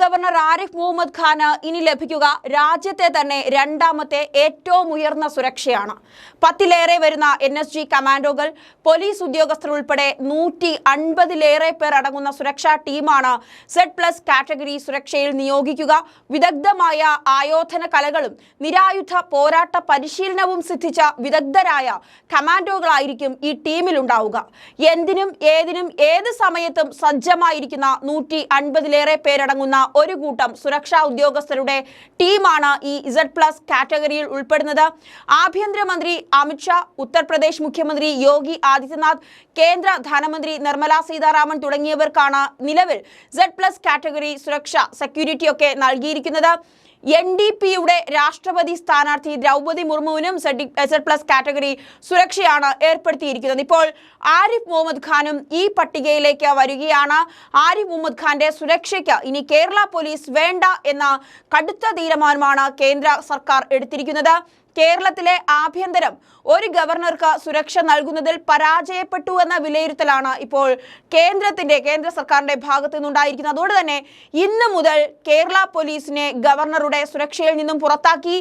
Governor Arif Muhammad Khan ഇനി ലഭിക്കുക രാജ്യത്തെ തന്നെ രണ്ടാമത്തെ ഏറ്റവും ഉയർന്ന സുരക്ഷയാണ്. പത്തിലേറെ വരുന്ന എൻ എസ് ജി കമാൻഡോകൾ പോലീസ് ഉദ്യോഗസ്ഥർ ഉൾപ്പെടെ നൂറ്റി അൻപതിലേറെ പേർ അടങ്ങുന്ന സുരക്ഷാ ടീമാണ് സെഡ് പ്ലസ് കാറ്റഗറി സുരക്ഷയിൽ നിയോഗിക്കുക. വിദഗ്ധമായ ആയോധന കലകളും നിരായുധ പോരാട്ട പരിശീലനവും സിദ്ധിച്ച വിദഗ്ധരായ കമാൻഡോകളായിരിക്കും ഈ ടീമിലുണ്ടാവുക എന്തിനും ഏതിനും ഏത് സമയത്തും സജ്ജമായിരിക്കുന്ന നൂറ്റി അൻപതിലേറെ പേരടങ്ങുന്ന ഒരു കൂട്ടം സുരക്ഷാ ഉദ്യോഗസ്ഥരുടെ ടീമാണ് ഈ ഇസഡ് പ്ലസ് കാറ്റഗറിയിൽ ഉൾപ്പെടുന്നത്. ആഭ്യന്തരമന്ത്രി അമിത്ഷാ ഉത്തർപ്രദേശ് മുഖ്യമന്ത്രി യോഗി ആദിത്യനാഥ് കേന്ദ്ര ധനമന്ത്രി നിർമ്മല സീതാരാമൻ തുടങ്ങിയവർക്കാണ് നിലവിൽ സെഡ് പ്ലസ് കാറ്റഗറി സുരക്ഷ സെക്യൂരിറ്റി ഒക്കെ നൽകിയിരിക്കുന്നത്. എൻ ഡി പിയുടെ രാഷ്ട്രപതി സ്ഥാനാർത്ഥി ദ്രൗപതി മുർമുവിനും സെഡ് പ്ലസ് കാറ്റഗറി സുരക്ഷയാണ് ഏർപ്പെടുത്തിയിരിക്കുന്നത്. ഇപ്പോൾ ആരിഫ് മുഹമ്മദ് ഖാനും ഈ പട്ടികയിലേക്ക് വരികയാണ്. ആരിഫ് മുഹമ്മദ് ഖാന്റെ സുരക്ഷയ്ക്ക് ഇനി കേരള പോലീസ് വേണ്ട എന്ന കടുത്ത തീരുമാനമാണ് കേന്ദ്ര സർക്കാർ എടുത്തിരിക്കുന്നത്. കേരളത്തിലെ ആഭ്യന്തരം ഒരു ഗവർണർക്ക് സുരക്ഷ നൽകുന്നതിൽ പരാജയപ്പെട്ടു എന്ന വിലയിരുത്തലാണ് ഇപ്പോൾ കേന്ദ്രത്തിന്റെ കേന്ദ്ര സർക്കാരിന്റെ ഭാഗത്തു നിന്നുണ്ടായിരിക്കുന്നത്. അതുകൊണ്ട് തന്നെ ഇന്ന് മുതൽ കേരള പോലീസിനെ ഗവർണറുടെ സുരക്ഷയിൽ നിന്നും പുറത്താക്കി.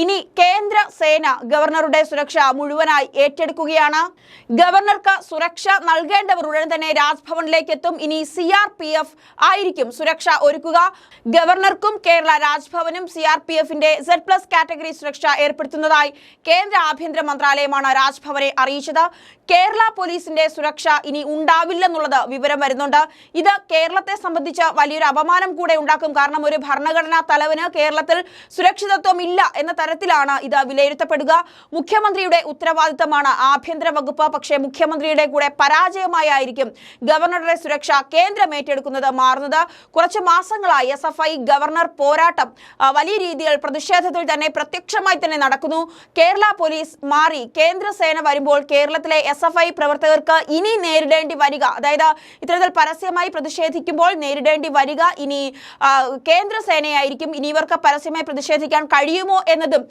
ഇനി കേന്ദ്ര സേന ഗവർണറുടെ സുരക്ഷ മുഴുവനായി ഏറ്റെടുക്കുകയാണ്. ഗവർണർക്ക് സുരക്ഷ നൽകേണ്ടവർ ഉടൻ തന്നെ രാജ്ഭവനിലേക്ക് എത്തും. ഇനി സി ആയിരിക്കും സുരക്ഷ ഒരുക്കുക. ഗവർണർക്കും കേരള രാജ്ഭവനും സി ആർ പി എഫിന്റെ സെഡ് പ്ലസ് കാറ്റഗറി സുരക്ഷ ഏർപ്പെടുത്തുന്നതായി കേന്ദ്ര ആഭ്യന്തര മന്ത്രാലയമാണ് രാജ്ഭവനെ അറിയിച്ചത്. കേരള പോലീസിന്റെ സുരക്ഷ ഇനി ഉണ്ടാവില്ലെന്നുള്ളത് വിവരം വരുന്നുണ്ട്. ഇത് കേരളത്തെ സംബന്ധിച്ച് വലിയൊരു അപമാനം കൂടെ ഉണ്ടാക്കും കാരണം ഒരു ഭരണഘടനാ തലവന് കേരളത്തിൽ സുരക്ഷിതത്വം ഇല്ല എന്ന തരത്തിലാണ് ഇത് വിലയിരുത്തപ്പെടുക. മുഖ്യമന്ത്രിയുടെ ഉത്തരവാദിത്തമാണ് ആഭ്യന്തര വകുപ്പ് പക്ഷേ മുഖ്യമന്ത്രിയുടെ കൂടെ പരാജയമായിരിക്കും ഗവർണറുടെ സുരക്ഷ കേന്ദ്രം ഏറ്റെടുക്കുന്നത് മാറുന്നത്. കുറച്ച് മാസങ്ങളായി എസ് ഗവർണർ പോരാട്ടം വലിയ രീതിയിൽ പ്രതിഷേധത്തിൽ തന്നെ പ്രത്യക്ഷമായി തന്നെ നടക്കുന്നു. കേരള പോലീസ് മാറി. കേന്ദ്ര സേന വരുമ്പോൾ കേരളത്തിലെ എസ് എഫ് ഐ പ്രവർത്തകർക്ക് ഇനി നേരിടേണ്ടി വരിക. അതായത് ഇത്തരത്തിൽ പരസ്യമായി പ്രതിഷേധിക്കുമ്പോൾ നേരിടേണ്ടി വരിക ഇനി കേന്ദ്ര സേനയായിരിക്കും. ഇനി ഇവർക്ക് പരസ്യമായി പ്രതിഷേധിക്കാൻ കഴിയുമോ എന്നതും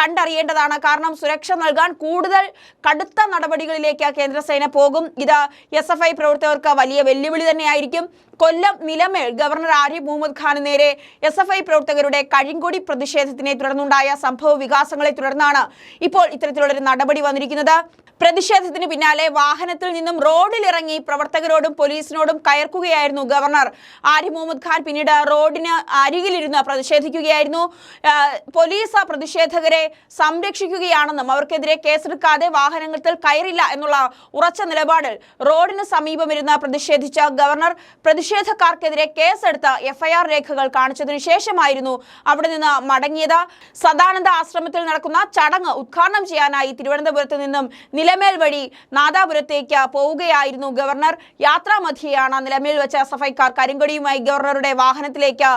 കണ്ടറിയേണ്ടതാണ്. കാരണം സുരക്ഷ നൽകാൻ കൂടുതൽ കടുത്ത നടപടികളിലേക്ക് കേന്ദ്രസേന പോകും. ഇത് എസ് എഫ് ഐ പ്രവർത്തകർക്ക് വലിയ വെല്ലുവിളി തന്നെയായിരിക്കും. കൊല്ലം നിലമേൽ ഗവർണർ ആരിഫ് മുഹമ്മദ് ഖാന് നേരെ എസ് എഫ് ഐ പ്രവർത്തകരുടെ കഴിങ്കൊടി പ്രതിഷേധത്തിനെ തുടർന്നുണ്ടായ സംഭവ വികാസങ്ങളെ തുടർന്നാണ് ഇപ്പോൾ ഇത്തരത്തിലുള്ളൊരു നടപടി വന്നിരിക്കുന്നത്. പ്രതിഷേധത്തിന് പിന്നാലെ വാഹനത്തിൽ നിന്നും റോഡിലിറങ്ങി പ്രവർത്തകരോടും പോലീസിനോടും കയർക്കുകയായിരുന്നു ഗവർണർ. ആരിഫ് മുഹമ്മദ് ഖാൻ പിന്നീട് റോഡിന് അരികിലിരുന്ന് പ്രതിഷേധിക്കുകയായിരുന്നു. പോലീസ് പ്രതിഷേധകരെ സംരക്ഷിക്കുകയാണെന്നും അവർക്കെതിരെ കേസെടുക്കാതെ വാഹനത്തിൽ കയറില്ല എന്നുള്ള ഉറച്ച നിലപാടിൽ റോഡിന് സമീപമിരുന്ന് പ്രതിഷേധിച്ച ഗവർണർ പ്രതിഷേധക്കാർക്കെതിരെ കേസെടുത്ത് എഫ്ഐആർ രേഖകൾ കാണിച്ചതിനു ശേഷമായിരുന്നു അവിടെ നിന്ന് മടങ്ങിയത്. സദാനന്ദ ആശ്രമത്തിൽ നടക്കുന്ന ചടങ്ങ് ഉദ്ഘാടനം ചെയ്യാനായി തിരുവനന്തപുരത്ത് നിന്നും നിലമേൽ വഴി നാദാപുരത്തേക്ക് പോവുകയായിരുന്നു ഗവർണർ. യാത്രാമധ്യയാണ് നിലമേൽ വെച്ച സഫൈക്കാർ കരിങ്കൊടിയുമായി ഗവർണറുടെ വാഹനത്തിലേക്ക്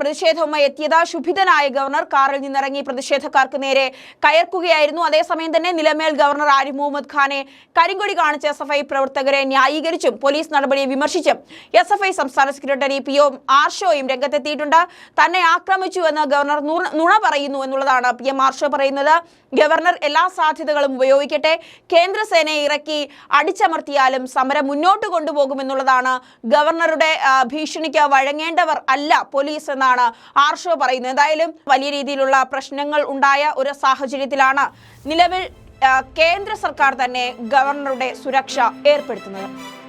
പ്രതിഷേധവുമായി എത്തിയത്. ശുഭിതനായ ഗവർണർ കാറിൽ നിന്നിറങ്ങി പ്രതിഷേധക്കാർക്ക് നേരെ കയർക്കുകയായിരുന്നു. അതേസമയം തന്നെ നിലമേൽ ഗവർണർ ആരിഫ് മുഹമ്മദ് ഖാനെ കരിങ്കൊടി കാണിച്ച എസ് പ്രവർത്തകരെ ന്യായീകരിച്ചും പോലീസ് നടപടിയെ വിമർശിച്ചും എസ് എഫ് ഐ സംസ്ഥാന സെക്രട്ടറി പി ഒ ആർഷോയും രംഗത്തെത്തിയിട്ടുണ്ട്. തന്നെ ആക്രമിച്ചു എന്ന് ഗവർണർ നുണ- പറയുന്നു എന്നുള്ളതാണ് പി എം ആർഷോ പറയുന്നത്. ഗവർണർ എല്ലാ സാധ്യതകളും ഉപയോഗിക്കട്ടെ. കേന്ദ്രസേനയെ ഇറക്കി അടിച്ചമർത്തിയാലും സമരം മുന്നോട്ട് കൊണ്ടുപോകുമെന്നുള്ളതാണ് ഗവർണറുടെ ഭീഷണിക്ക് വഴങ്ങേണ്ടവർ അല്ല പോലീസ് എന്നാണ് ആർഷോ പറയുന്നത്. എന്തായാലും വലിയ രീതിയിലുള്ള പ്രശ്നങ്ങൾ ഉണ്ടായ ഒരു സാഹചര്യത്തിലാണ് നിലവിൽ കേന്ദ്ര സർക്കാർ തന്നെ ഗവർണറുടെ സുരക്ഷ ഏർപ്പെടുത്തുന്നത്.